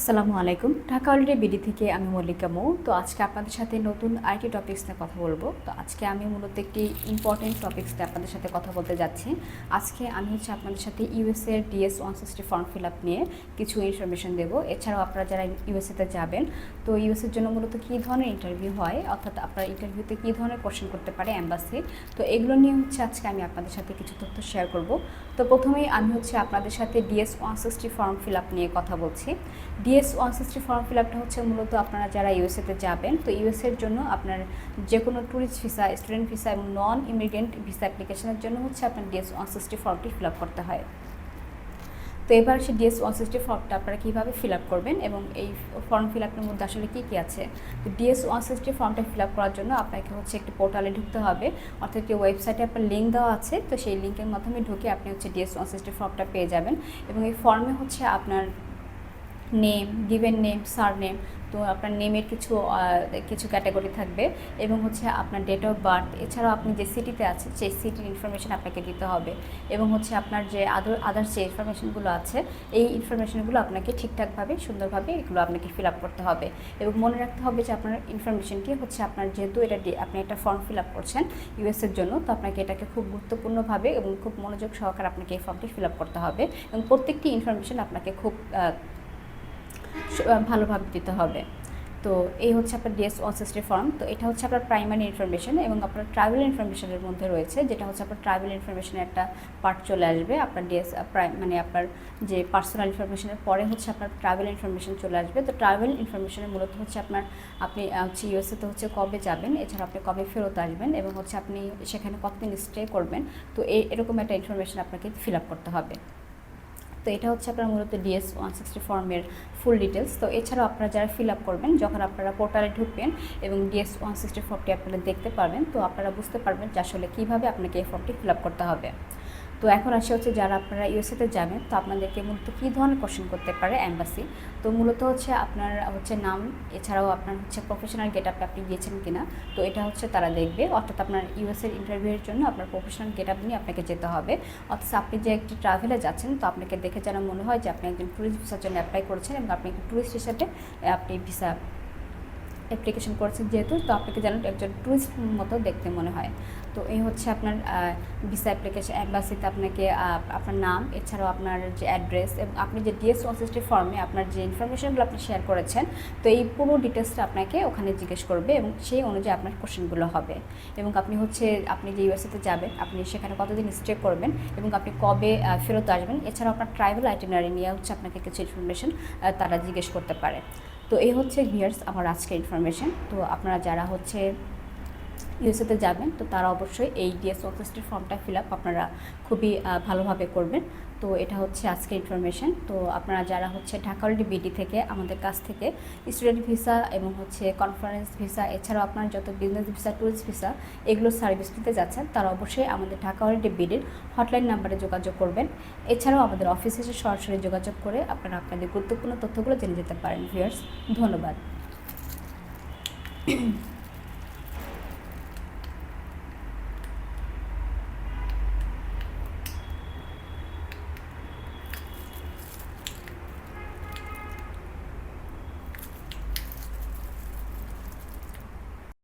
আসসালামু আলাইকুম। Dhaka already BD থেকে আমি মল্লিকা মৌ। তো আজকে আপনাদের সাথে নতুন আইটি টপিক্স নিয়ে কথা বলব। তো আজকে আমি মূলত একটি ইম্পর্টেন্ট টপিক্স নিয়ে আপনাদের সাথে কথা বলতে যাচ্ছি। আজকে আমি হচ্ছে আপনাদের সাথে ইউএসএ এর DS one sixty form fill up নিয়ে কিছু ইনফরমেশন দেবো। এছাড়াও আপনারা যারা ইউএসএতে যাবেন, তো ইউএসএর জন্য মূলত কী ধরনের ইন্টারভিউ হয়? অর্থাৎ আপনার ইন্টারভিউতে কী ধরনের কোশ্চেন করতে পারে অ্যাম্বাসি তো এগুলো নিয়ে হচ্ছে আজকে আমি আপনাদের সাথে কিছু তথ্য শেয়ার করব। তো প্রথমেই আমি হচ্ছে আপনাদের সাথে DS one sixty form fill up নিয়ে কথা বলছি। DS one sixty form fill আপটা হচ্ছে মূলত আপনারা যারা ইউএসএতে যাবেন, তো ইউএসএর জন্য আপনার যে কোনো ট্যুরিস্ট ভিসা স্টুডেন্ট ভিসা এবং নন ইমিগ্রেন্ট ভিসা অ্যাপ্লিকেশনের জন্য হচ্ছে আপনার ডিএস ওয়ান সিক্সটি ফর্মটি ফিল আপ করতে হয়। তো এবার সে ডিএস ওয়ান সিক্সটি ফর্মটা আপনারা কীভাবে ফিল আপ করবেন এবং এই ফর্ম ফিল আপের মধ্যে আসলে কী কী আছে? তো ডিএস ওয়ান সিক্সটি ফর্মটা ফিল আপ করার জন্য আপনাকে হচ্ছে একটি পোর্টালে ঢুকতে হবে, অর্থাৎ একটি ওয়েবসাইটে আপনার লিঙ্ক দেওয়া আছে, তো সেই লিঙ্কের মাধ্যমে ঢুকে আপনি হচ্ছে ডিএস ওয়ান সিক্সটি ফর্মটা পেয়ে যাবেন এবং এই ফর্মে হচ্ছে আপনার name given name surname তো আপনার নেমের কিছু কিছু ক্যাটাগরি থাকবে এবং হচ্ছে আপনার ডেট অফ বার্থ এছাড়াও আপনি যে সিটিতে আছেন, সেই সিটির ইনফরমেশন আপনাকে দিতে হবে এবং হচ্ছে আপনার যে আদার আদার্স যে ইনফরমেশনগুলো আছে, এই ইনফরমেশনগুলো আপনাকে ঠিকঠাকভাবে, সুন্দরভাবে এগুলো আপনাকে ফিল আপ করতে হবে এবং মনে রাখতে হবে যে আপনার ইনফরমেশনটি হচ্ছে আপনার যেহেতু এটা আপনি একটা ফর্ম ফিল আপ করছেন ইউএসের জন্য, তো আপনাকে এটাকে খুব গুরুত্বপূর্ণভাবে এবং খুব মনোযোগ সহকারে আপনাকে এই ফর্মটি ফিল আপ করতে হবে এবং প্রত্যেকটি ইনফরমেশন আপনাকে খুব ভালোভাবে দিতে হবে। তো এই হচ্ছে আপনার ডিএস ওয়ান সিক্সটি ফর্ম তো এটা হচ্ছে আপনার প্রাইমারি ইনফরমেশন এবং আপনার ট্রাভেল ইনফরমেশনের মধ্যে রয়েছে, যেটা হচ্ছে আপনার ট্রাভেল ইনফরমেশনের একটা পার্ট চলে আসবে। আপনার ডিএস প্রাইম মানে আপনার যে পার্সোনাল ইনফরমেশনের পরে হচ্ছে আপনার ট্রাভেল ইনফরমেশন চলে আসবে। তো ট্রাভেল ইনফরমেশনের মূলত হচ্ছে আপনার, আপনি হচ্ছে ইউএসএতে হচ্ছে কবে যাবেন, এছাড়া আপনি কবে ফেরত আসবেন এবং হচ্ছে আপনি সেখানে কতদিন স্টে করবেন। তো এরকম একটা ইনফরমেশন আপনাকে ফিল আপ করতে হবে। তো এটা হচ্ছে আপনার মূলত ডিএস ওয়ান সিক্সটি ফর্মের ফুল ডিটেলস তো এছাড়াও আপনারা যারা ফিল আপ করবেন, যখন আপনারা পোর্টালে ঢুকবেন এবং ডিএস ওয়ান সিক্সটি ফর্মটি আপনারা দেখতে পারবেন, তো আপনারা বুঝতে পারবেন যে আসলে কীভাবে আপনাকে এই ফর্মটি ফিল আপ করতে হবে। তো এখন আসে হচ্ছে যারা আপনারা ইউএসএতে যাবেন, তো আপনাদেরকে মূলত কী ধরনের কোশ্চেন করতে পারে অ্যাম্বাসি তো মূলত হচ্ছে আপনার হচ্ছে নাম, এছাড়াও আপনার হচ্ছে প্রফেশনাল গেট আপে আপনি গিয়েছেন কিনা, তো এটা হচ্ছে তারা দেখবে। অর্থাৎ আপনার ইউএসএর ইন্টারভিউয়ের জন্য আপনার প্রফেশনাল গেট আপ নিয়ে আপনাকে যেতে হবে। অর্থাৎ আপনি যে একটি ট্রাভেলে যাচ্ছেন, তো আপনাকে দেখে যেন মনে হয় যে আপনি একজন ট্যুরিস্ট ভিসার জন্য অ্যাপ্লাই করেছেন এবং আপনি ট্যুরিস্ট হিসাবে আপনি ভিসা অ্যাপ্লিকেশন করেছেন যেহেতু, তো আপনাকে যেন একজন টুরিস্ট মতো দেখতে মনে হয়। তো এই হচ্ছে আপনার ভিসা অ্যাপ্লিকেশন অ্যাম্বাসিতে আপনাকে আপনার নাম, এছাড়াও আপনার যে অ্যাড্রেস এবং আপনি যে ডিএস ওয়ান ফর্মে আপনার যে ইনফরমেশনগুলো আপনি শেয়ার করেছেন, তো এই পুরো ডিটেলসটা আপনাকে ওখানে জিজ্ঞেস করবে এবং সেই অনুযায়ী আপনার কোশ্চেনগুলো হবে। এবং আপনি হচ্ছে, আপনি যে ইউএসএতে যাবেন, আপনি সেখানে কতদিন স্টে করবেন এবং আপনি কবে ফেরত আসবেন, এছাড়াও আপনার ট্রাইভেল আইটেনারি নিয়ে হচ্ছে আপনাকে কিছু ইনফরমেশন তারা জিজ্ঞেস করতে পারে। তো এই হচ্ছে ভিয়ার্স আমার আজকে ইনফরমেশান তো আপনারা যারা হচ্ছে ইউএসএতে যাবেন, তো তারা অবশ্যই এই ডিএস অফিসটির ফর্মটা ফিল আপ আপনারা খুবই ভালোভাবে করবেন। তো এটা হচ্ছে আজকের ইনফরমেশন। তো আপনারা যারা হচ্ছে ঢাকা বিডি থেকে, আমাদের কাছ থেকে, স্টুডেন্ট ভিসা এবং হচ্ছে কনফারেন্স ভিসা, এছাড়াও আপনার যত বিজনেস ভিসা ট্যুরিস্ট ভিসা, এগুলো সার্ভিস দিতে যাচ্ছেন, তারা অবশ্যই আমাদের ঢাকা অলরেডি বিডির হটলাইন নাম্বারে যোগাযোগ করবেন। এছাড়াও আমাদের অফিসে এসে সরাসরি যোগাযোগ করে আপনারা আপনাদের গুরুত্বপূর্ণ তথ্যগুলো জেনে যেতে পারেন, ভিউয়ার্স। ধন্যবাদ।